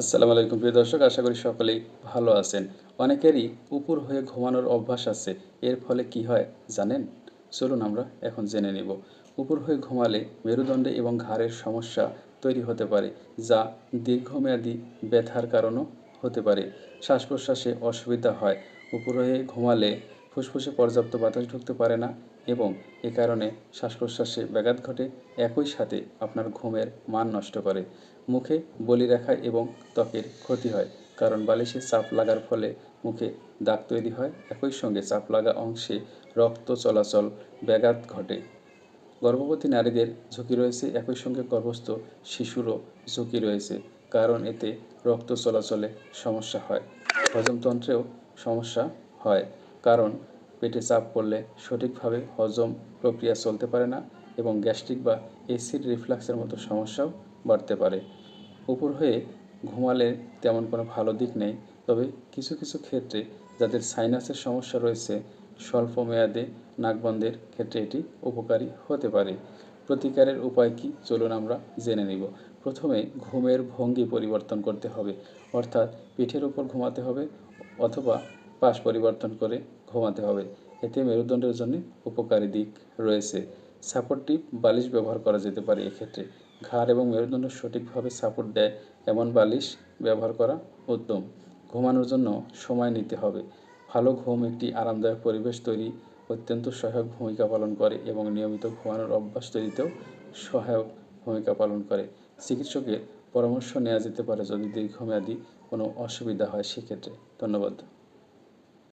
আসসালামু আলাইকুম। প্রিয় দর্শক, আশা করি সকলেই ভালো আছেন। অনেকেরই উপর হয়ে ঘুমানোর অভ্যাস আছে। এর ফলে কি হয় জানেন? চলুন আমরা এখন জেনে নিব। উপর হয়ে ঘুমালে মেরুদণ্ডে এবং ঘাড়ের সমস্যা তৈরি হতে পারে, যা দীর্ঘমেয়াদী ব্যথার কারণও হতে পারে। শ্বাস প্রশ্বাসে অসুবিধা হয়। উপর হয়ে ঘুমালে ফুসফুসে পর্যাপ্ত বাতাস ঢুকতে পারে না এবং এ কারণে শ্বাস প্রশ্বাসে ব্যাঘাত ঘটে, একই সাথে আপনার ঘুমের মান নষ্ট করে। মুখে বলিরেখা এবং ত্বকের ক্ষতি হয়, কারণ বালিশে চাপ লাগার ফলে মুখে দাগ তৈরি হয়। একই সঙ্গে চাপ লাগা অংশে রক্ত চলাচল ব্যাঘাত ঘটে। গর্ভবতী নারীদের ঝুঁকি রয়েছে, একই সঙ্গে গর্ভস্থ শিশুরও ঝুঁকি রয়েছে, কারণ এতে রক্ত চলাচলে সমস্যা হয়। হজমতন্ত্রেও সমস্যা হয়। কারণ পেটে চাপ পড়লে সঠিকভাবে হজম প্রক্রিয়া চলতে পারে না এবং গ্যাস্ট্রিক বা এসিড রিফ্লাক্সের মতো সমস্যাও বাড়তে পারে। উপর হয়ে ঘুমালে তেমন কোনো ভালো দিক নেই, তবে কিছু কিছু ক্ষেত্রে যাদের সাইনাসের সমস্যা রয়েছে, স্বল্প মেয়াদে নাকবন্ধের ক্ষেত্রে এটি উপকারী হতে পারে। প্রতিকারের উপায় কি? চলুন আমরা জেনে নিব। প্রথমে ঘুমের ভঙ্গি পরিবর্তন করতে হবে, অর্থাৎ পিঠের উপর ঘুমাতে হবে অথবা পাশ পরিবর্তন করে ঘুমাতে হবে। এতে মেরুদণ্ডের জন্য উপকারী দিক রয়েছে। সাপোর্টিভ বালিশ ব্যবহার করা যেতে পারে এক্ষেত্রে। ঘাড় এবং মেরুদণ্ড সঠিকভাবে সাপোর্ট দেয়, এমন বালিশ ব্যবহার করা উত্তম। ঘুমানোর জন্য সময় নিতে হবে। ভালো ঘুম একটি আরামদায়ক পরিবেশ তৈরি, অত্যন্ত সহায়ক ভূমিকা পালন করে এবং নিয়মিত ঘুমানোর অভ্যাস তৈরিতেও সহায়ক ভূমিকা পালন করে। চিকিৎসকের পরামর্শ নেওয়া যেতে পারে যদি দীর্ঘমেয়াদী কোনো অসুবিধা হয় সেক্ষেত্রে। ধন্যবাদ।